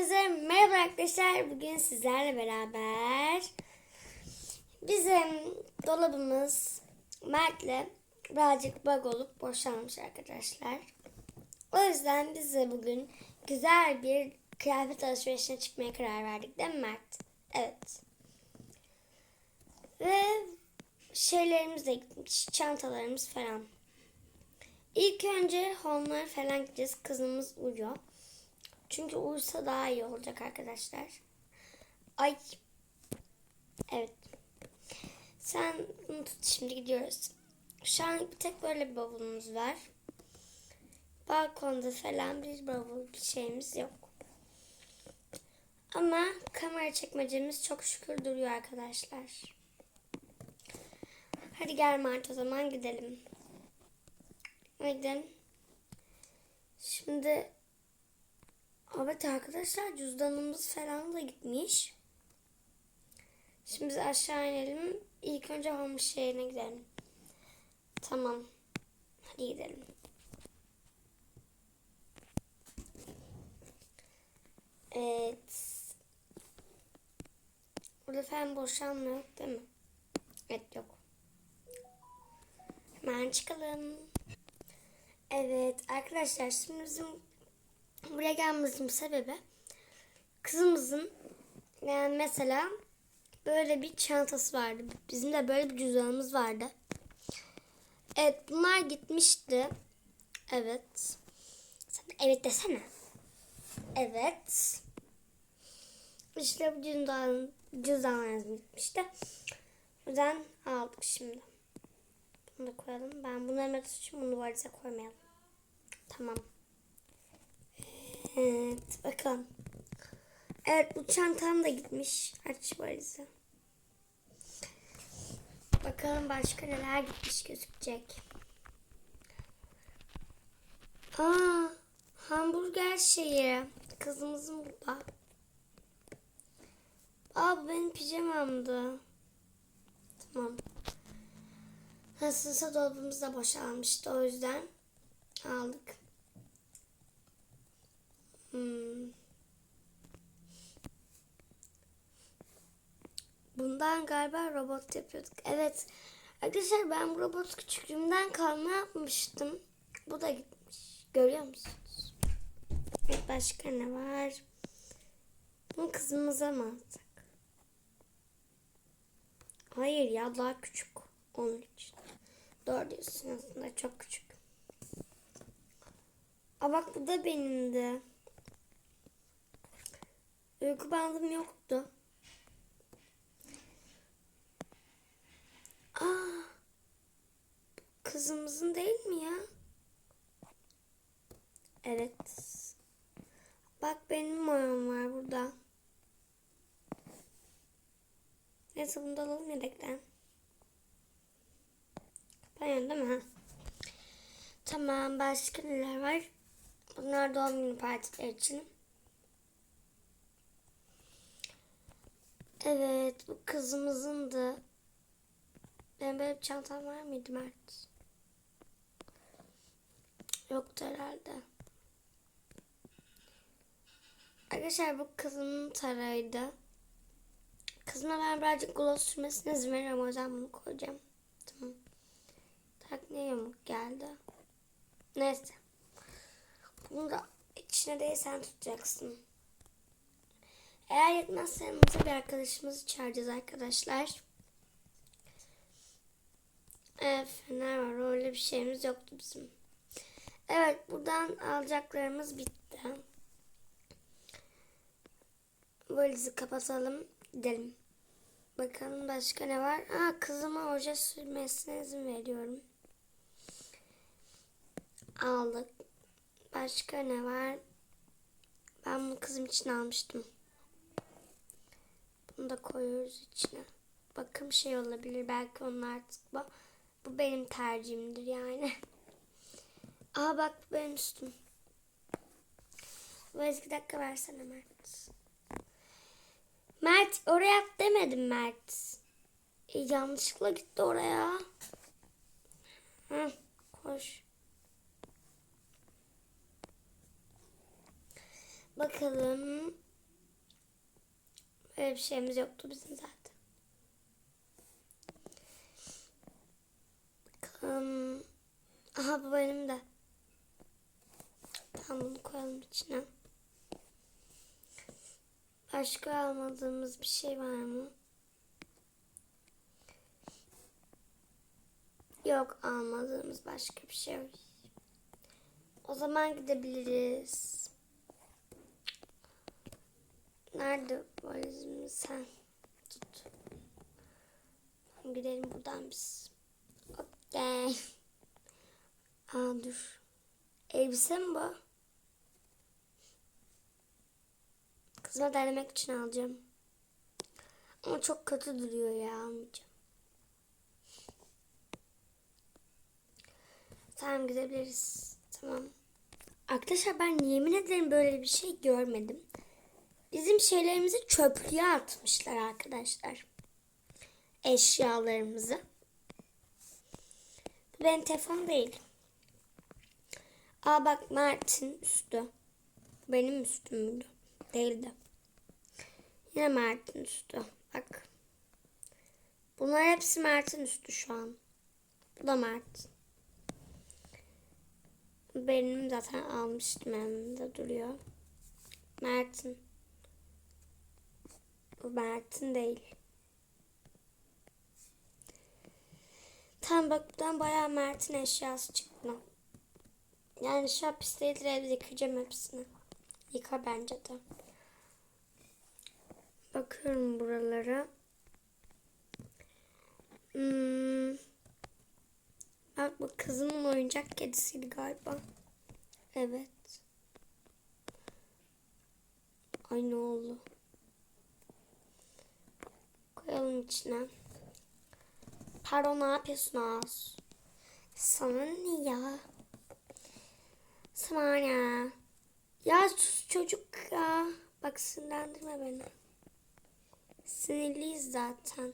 Herkese merhaba arkadaşlar. Bugün sizlerle beraber bizim dolabımız Mert'le birazcık bug olup boşalmış arkadaşlar. O yüzden biz de bugün güzel bir kıyafet alışverişine çıkmaya karar verdik değil mi Mert? Evet. Ve şeylerimiz de gitmiş. Çantalarımız falan. İlk önce Home'lara falan gideceğiz. Kızımız uyuyor. Çünkü uyusa daha iyi olacak arkadaşlar. Ay. Evet. Sen bunu tut şimdi gidiyoruz. Şu an bir tek böyle bir bavulumuz var. Balkonda falan bir bavul bir şeyimiz yok. Ama kamera çekmecemiz çok şükür duruyor arkadaşlar. Hadi gel Mart o zaman gidelim. Haydi. Şimdi Evet arkadaşlar cüzdanımız falan da gitmiş. Şimdi biz aşağı inelim. İlk önce olmuş şehrine gidelim. Tamam. Hadi gidelim. Evet. Burada falan boşalma yok değil mi? Evet yok. Hemen çıkalım. Evet arkadaşlar şimdi bizim buraya gelmemizin sebebi kızımızın yani mesela böyle bir çantası vardı. Bizim de böyle bir cüzdanımız vardı. Evet bunlar gitmişti. Evet. Sen de evet desene. Evet. İşte bu cüzdan, cüzdanlarımız gitmişti. O yüzden aldık şimdi. Bunu da koyalım. Ben bunları not için bunu valize koymayalım. Tamam. Evet bakalım. Evet bu çantam da gitmiş. Aç valizi. Bakalım başka neler gitmiş gözükecek. Aa, hamburger şeyi. Kızımızın burada. Aa benim pijamamdı. Tamam. Nasılsa dolabımız da boşalmıştı o yüzden aldık. Hmm. Bundan galiba robot yapıyorduk. Evet. Arkadaşlar ben bu robot küçüklüğümden kalma yapmıştım. Bu da gitmiş. Görüyor musunuz? Başka ne var? Bunu kızımıza mı alsak? Hayır ya daha küçük. Onun için. Doğru diyorsun aslında çok küçük. Aa bak bu da benimdi. Uyku bandım yoktu. Aa, kızımızın değil mi ya? Evet. Bak benim mayom var burada. Neyse bunu da alalım yedekten. Kapanıyor değil mi? Tamam başka neler var? Bunlar doğum günü partileri için. Evet bu kızımızındı. Ben böyle bir çantam var mıydı Mert? Yoktu herhalde. Arkadaşlar bu kızımın tarağıydı. Kızıma ben birazcık gloss sürmesine izin veriyorum. O yüzden bunu koyacağım. Tamam. Tak ne yamuk geldi. Neyse. Bunu da içine değil sen tutacaksın. Eğer yetmezse yanımıza bir arkadaşımızı çağıracağız arkadaşlar. Evet fener var. Öyle bir şeyimiz yoktu bizim. Evet buradan alacaklarımız bitti. Valizi kapatalım. Gidelim. Bakalım başka ne var? Aa kızıma oje sürmesine izin veriyorum. Aldık. Başka ne var? Ben bunu kızım için almıştım. Bunu da koyuyoruz içine. Bakım şey olabilir. Belki onun artık bu. Bu benim tercihimdir yani. Aa bak bu benim üstüm. Bu eski dakika versene Mert. Mert oraya at demedim Mert. E, yanlışlıkla gitti oraya. Hı, koş. Bakalım. Öyle bir şeyimiz yoktu bizim zaten. Bakalım. Aha bu benim de. Tamam bunu koyalım içine. Başka almadığımız bir şey var mı? Yok almadığımız başka bir şey yok. O zaman gidebiliriz. Nerede valizimiz sen? Tut. Gidelim buradan biz. Okey. Aa dur. Elbise mi bu? Kızıma denemek için alacağım. Ama çok kötü duruyor ya almayacağım. Tamam gidebiliriz. Tamam. Arkadaşlar ben yemin ederim böyle bir şey görmedim. Bizim şeylerimizi çöplüğe atmışlar arkadaşlar. Eşyalarımızı. Benim telefon değil. Aa bak Mert'in üstü. Benim üstüm müydü? Değildi. Yine Mert'in üstü. Bak. Bunlar hepsi Mert'in üstü şu an. Bu da Mert. Benim zaten almıştım yanımda duruyor. Mert'in. Mert'in değil. Tam bak buradan bayağı Mert'in eşyası çıktı. Yani şu an evde yıkayacağım hepsini. Yıka bence de. Bakıyorum buralara. Hmm. Bak bu kızımın oyuncak kedisiydi galiba. Evet. Ay ne oldu? Koyalım içine. Pardon ne yapıyorsunuz? Sana ne ya? Sana ya. Ya sus çocuk ya. Bak sinirlendirme beni. Sinirliyiz zaten.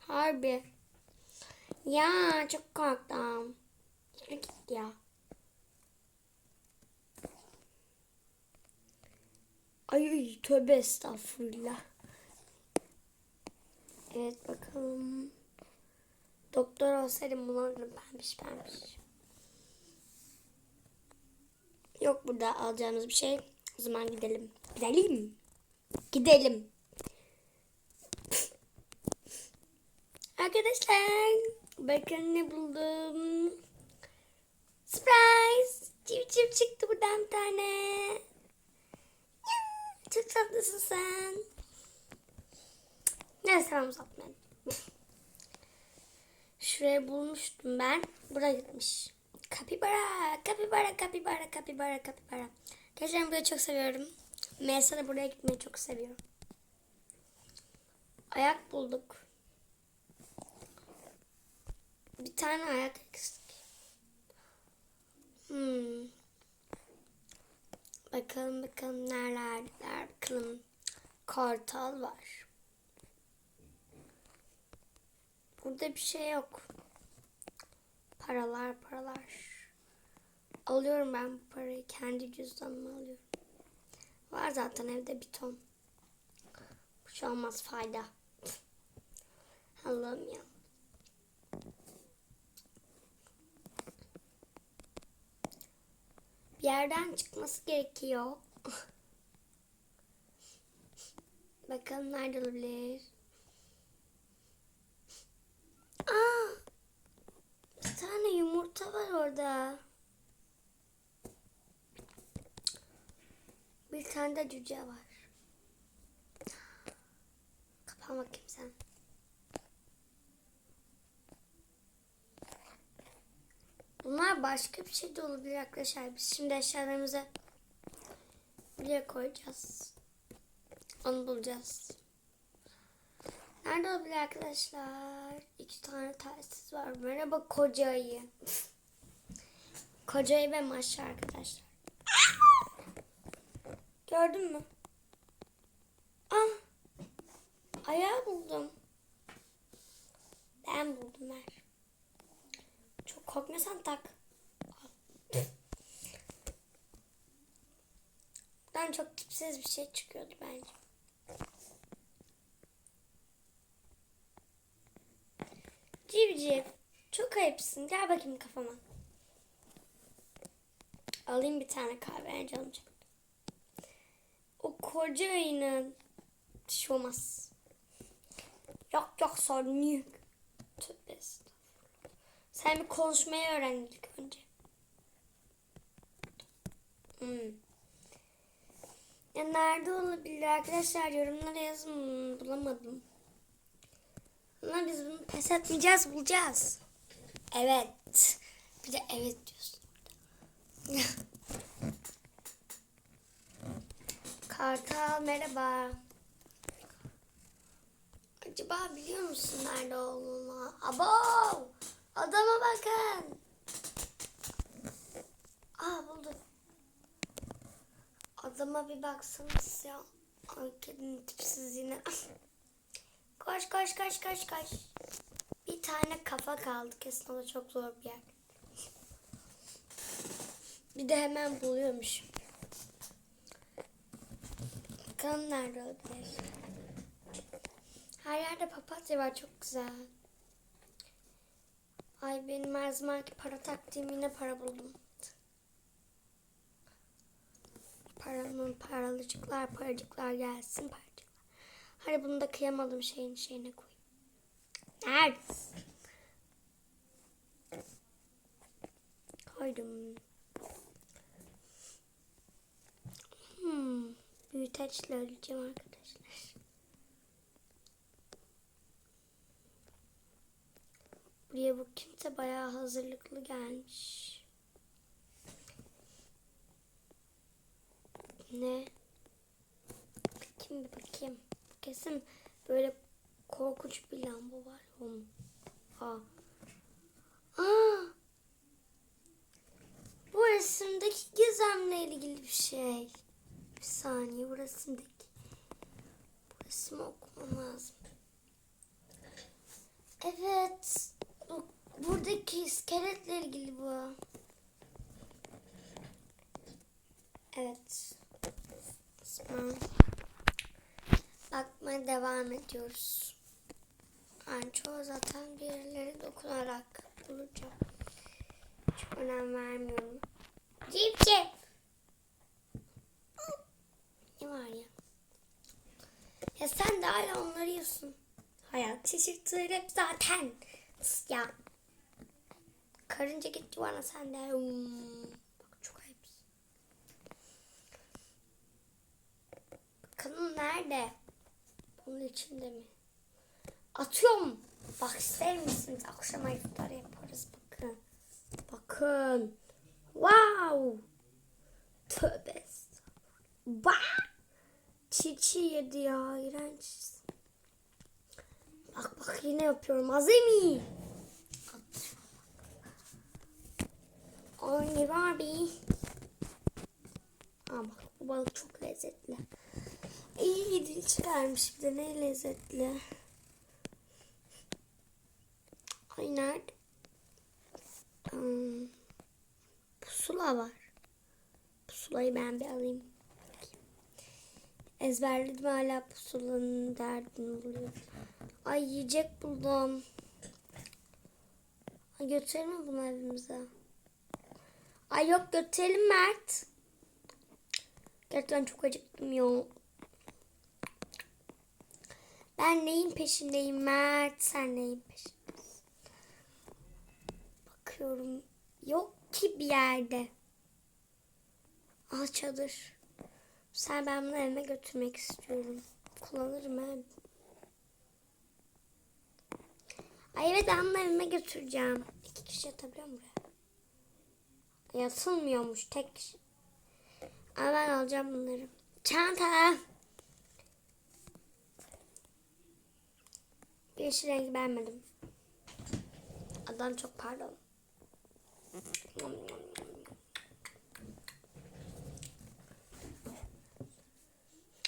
Harbi. Ya çok korktum. Yürü git ya. Ay, tövbe estağfurullah. Evet bakalım. Doktor olsaydım bulurdum pembiş pembiş. Yok burada alacağımız bir şey. O zaman gidelim. Gidelim. Gidelim. Arkadaşlar bakın ne buldum. Surprise! Civciv çıktı buradan bir tane. Çok tatlısın sen. Neyse ben uzatmayayım. Şuraya bulmuştum ben. Buraya gitmiş. Kapibara, kapibara, kapibara, kapibara, kapibara. Gerçekten burayı çok seviyorum. Melisa da buraya gitmeyi çok seviyor. Ayak bulduk. Bir tane ayak eksik. Hmm. Bakalım bakalım nerelerdeler. Bakalım. Kartal var. Burada bir şey yok. Paralar paralar. Alıyorum ben bu parayı. Kendi cüzdanıma alıyorum. Var zaten evde bir ton. Bu şey olmaz fayda. Allah'ım ya. Bir yerden çıkması gerekiyor. Bakalım nerede olabilir. Aa! Bir tane yumurta var orada. Bir tane de cüce var. Kapan bakayım sen. Bunlar başka bir şey de olabilir arkadaşlar. Biz şimdi eşyalarımızı buraya koyacağız. Onu bulacağız. Olabilir arkadaşlar? İki tane telsiz var. Merhaba koca ayı. koca ayı ve maşa arkadaşlar. Gördün mü? Ah! Ayağı buldum. Ben buldum her. Çok korkmuyorsan tak. Buradan çok tipsiz bir şey çıkıyordu bence. Civciv. Çok ayıpsın. Gel bakayım kafama. Alayım bir tane kahve canım çekti. O koca ayının şey olmaz. Yok yok sorun yok. Tövbe. Sen bir konuşmayı öğren ilk önce. Hmm. Ya nerede olabilir arkadaşlar yorumlara yazın bulamadım. Ama biz bunu pes etmeyeceğiz bulacağız. Evet. Bir de evet diyorsun. Kartal merhaba. Acaba biliyor musun nerede olduğunu? Abo! Adama bakın. Aa buldum. Adama bir baksanız ya. Ay kedinin tipsizliğine. koş koş koş koş koş. Bir tane kafa kaldı. Kesin o da çok zor bir yer. Bir de hemen buluyormuş. Bakalım nerede olabilir. Her yerde papatya var çok güzel. Ay benim her zamanki para taktiğim yine para buldum. Paramın paralıcıklar paracıklar gelsin paracıklar. Hadi bunu da kıyamadım şeyin şeyine koyayım. Neredesin? Koydum. Hmm, büyüteçle öleceğim arkadaşlar. Buraya bu kimse bayağı hazırlıklı gelmiş. Ne? Bir bakayım. Kesin böyle korkunç bir lamba var. Hmm. Aa. Aa. Bu resimdeki gizemle ilgili bir şey. Bir saniye bu resimdeki. Bu resmi okumam lazım. Evet. Bu, buradaki iskeletle ilgili bu. Evet. Tamam. Bakmaya devam ediyoruz. Yani çoğu zaten birileri dokunarak bulacağım. Çok önem vermiyorum. Cip cip. Ne var ya? Ya sen de hala onları yiyorsun. Hayat şaşırtır hep zaten. Ya. Karınca gitti bana sen de. Bak çok ayıpsın. Bakalım nerede? Bunun içinde mi? Atıyorum. Bak ister misiniz? Akşama iftar yaparız. Bakın. Bakın. Wow. Tövbe. Bah. Çiçi yedi ya. İğrenç. Bak bak yine yapıyorum. Azami. Ay Barbie. Aa bak bu balık çok lezzetli. İyi dil çıkarmış bir de ne lezzetli. Ay nerede? Hmm, pusula var. Pusulayı ben bir alayım. Ezberledim hala pusulanın derdini buluyorum. Ay yiyecek buldum. Ay götürelim mi bunu evimize? Ay yok götürelim Mert. Gerçekten çok acıktım ya. Ben neyin peşindeyim Mert? Sen neyin peşindesin? Bakıyorum. Yok ki bir yerde. Aa çadır. Sen ben bunu evime götürmek istiyorum. Kullanırım hem. Ay evet ben evime götüreceğim. İki kişi yatabiliyor mu buraya? Yatılmıyormuş tek kişi. Ama ben alacağım bunları. Çanta. Yeşil rengi beğenmedim. Adam çok pardon.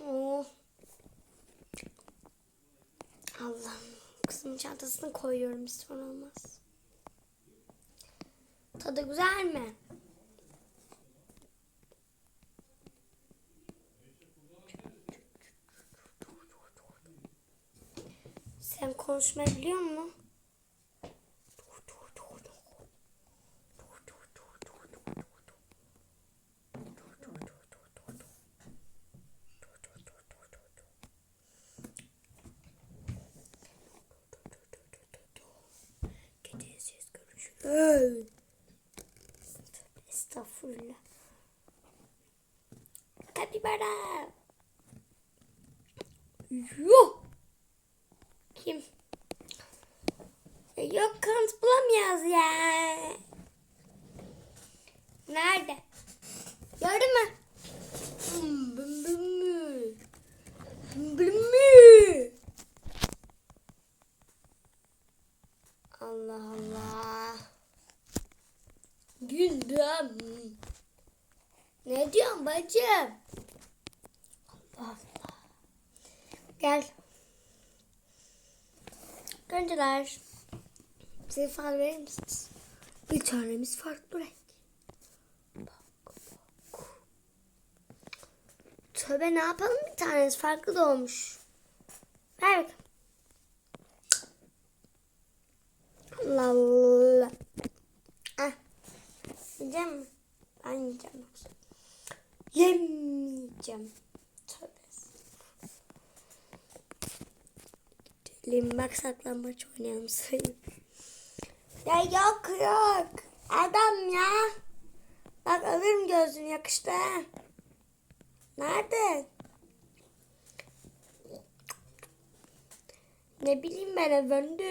Oh. Allah'ım. Kızımın çantasını koyuyorum. Bir sorun olmaz. Tadı güzel mi? Sen konuşmayı biliyor musun? Hey. Estağfurullah. Kapibara. Yok. Kim? E, Yok kanıt bulamıyoruz ya. Nerede? Gördün mü? Hmm, bım bım mü? Bım bım mü? Allah Allah. Güldüm. Ne diyorsun bacım? Allah Allah. Gel. Önceler. Bize ifade verir misiniz? Bir tanemiz farklı renk. Bak, bak. Tövbe ne yapalım bir tanesi farklı da olmuş. Ver bakalım. Allah Allah. Ah. Yiyeceğim mi? Ben yiyeceğim. Yemeyeceğim. Tövbe. Gidelim bak saklambaç oynayalım sayın. Ya yok yok. Adam ya. Bak alırım gözlüğünü yakıştı. Nerede? Ne bileyim ben efendi.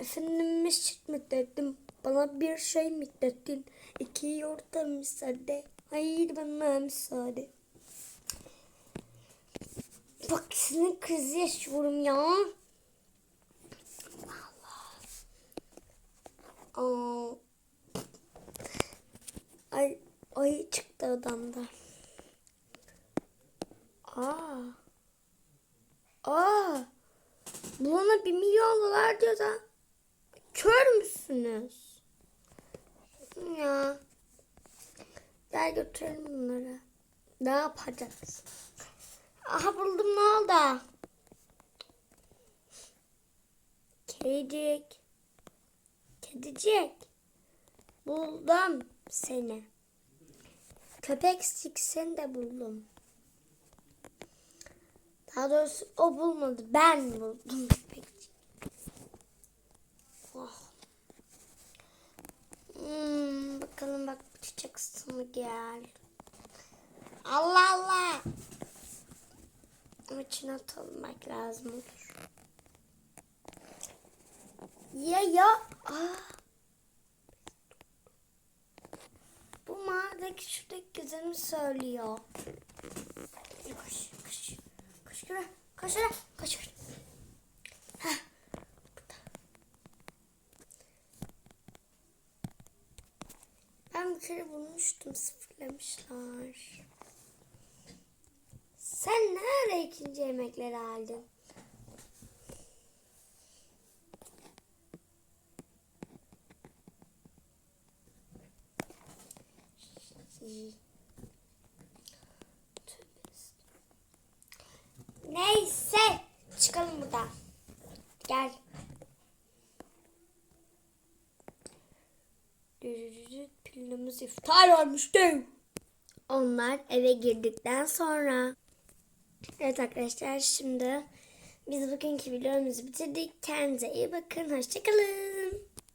Efendimiz çıkma dedim. Bana bir şey mi dedin? İki yurtta müsaade. Hayır bana müsaade. Bak senin kız yaşıyorum ya. Ay, ay çıktı odamda. Aa. Aa. Buna bir milyon dolar diyor da. Kör müsünüz? Ya. Gel götürelim bunları. Ne yapacağız? Aha buldum ne oldu? Kedicik. Kedicik. Buldum seni. Köpek seni de buldum. Daha doğrusu o bulmadı. Ben buldum köpekçik. Oh. Hmm, bakalım bak bu çiçek sını gel. Allah Allah. Ama içine atılmak lazım olur. Ya ya. Aa. Bu mağaradaki şuradaki güzelimi söylüyor. Koş, koş. Koş şuraya, koş şuraya, koş burada. Ben bir kere bulmuştum, sıfırlamışlar. Sen ne ara ikinci yemekleri aldın? Neyse çıkalım buradan. Gel. Pilimiz iftar olmuştu. Onlar eve girdikten sonra. Evet arkadaşlar şimdi biz bugünkü videomuzu bitirdik. Kendinize iyi bakın. Hoşçakalın.